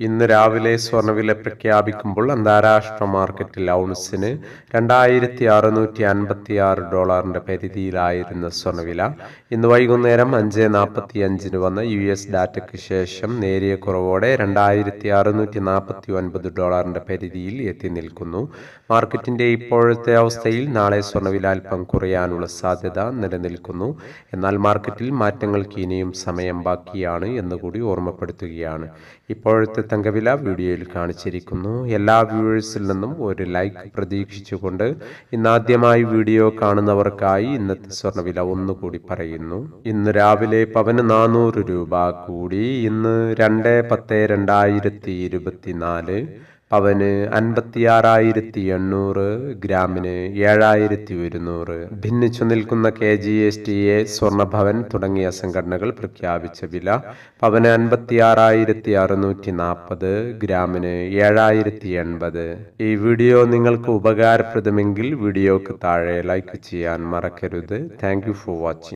ഇന്ന് രാവിലെ സ്വർണവില പ്രഖ്യാപിക്കുമ്പോൾ അന്താരാഷ്ട്ര മാർക്കറ്റിൽ ഔൺസിന് രണ്ടായിരത്തി അറുന്നൂറ്റി അൻപത്തി ആറ് ഡോളറിന്റെ പരിധിയിലായിരുന്ന സ്വർണവില ഇന്ന് വൈകുന്നേരം അഞ്ച് നാൽപ്പത്തി അഞ്ചിന് വന്ന യു എസ് ഡാറ്റയ്ക്ക് ശേഷം നേരിയ കുറവോടെ രണ്ടായിരത്തി അറുന്നൂറ്റി നാൽപ്പത്തി ഒൻപത് ഡോളറിന്റെ പരിധിയിൽ എത്തി നിൽക്കുന്നു. മാർക്കറ്റിന്റെ ഇപ്പോഴത്തെ അവസ്ഥയിൽ നാളെ സ്വർണവില അല്പം കുറയാനുള്ള സാധ്യത നിലനിൽക്കുന്നു. എന്നാൽ മാർക്കറ്റിൽ മാറ്റങ്ങൾക്ക് ഇനിയും സമയം ബാക്കിയാണ് എന്നുകൂടി ഓർമ്മപ്പെടുത്തുകയാണ്. ഇപ്പോഴത്തെ തങ്കവില വീഡിയോയിൽ കാണിച്ചിരിക്കുന്നു. എല്ലാ വ്യൂവേഴ്സിൽ നിന്നും ഒരു ലൈക്ക് പ്രതീക്ഷിച്ചുകൊണ്ട് ഇന്നാദ്യമായി വീഡിയോ കാണുന്നവർക്കായി ഇന്നത്തെ സ്വർണവില ഒന്നുകൂടി പറയുന്നു. ഇന്ന് രാവിലെ പവന് നാനൂറ് രൂപ കൂടി. ഇന്ന് രണ്ട് പത്ത് രണ്ടായിരത്തി ഇരുപത്തിനാല്. പവന് അൻപത്തിയാറായിരത്തി എണ്ണൂറ് ഗ്രാമിന് ഏഴായിരത്തി ഒരുന്നൂറ് ഭിന്നിച്ചു നിൽക്കുന്ന K G S T A Swarnabhavan തുടങ്ങിയ സംഘടനകൾ പ്രഖ്യാപിച്ച വില പവന് അൻപത്തിയാറായിരത്തി അറുന്നൂറ്റി നാൽപ്പത് ഗ്രാമിന് ഏഴായിരത്തി എൺപത് ഈ വീഡിയോ നിങ്ങൾക്ക് ഉപകാരപ്രദമെങ്കിൽ വീഡിയോക്ക് താഴെ ലൈക്ക് ചെയ്യാൻ മറക്കരുത്. Thank for watching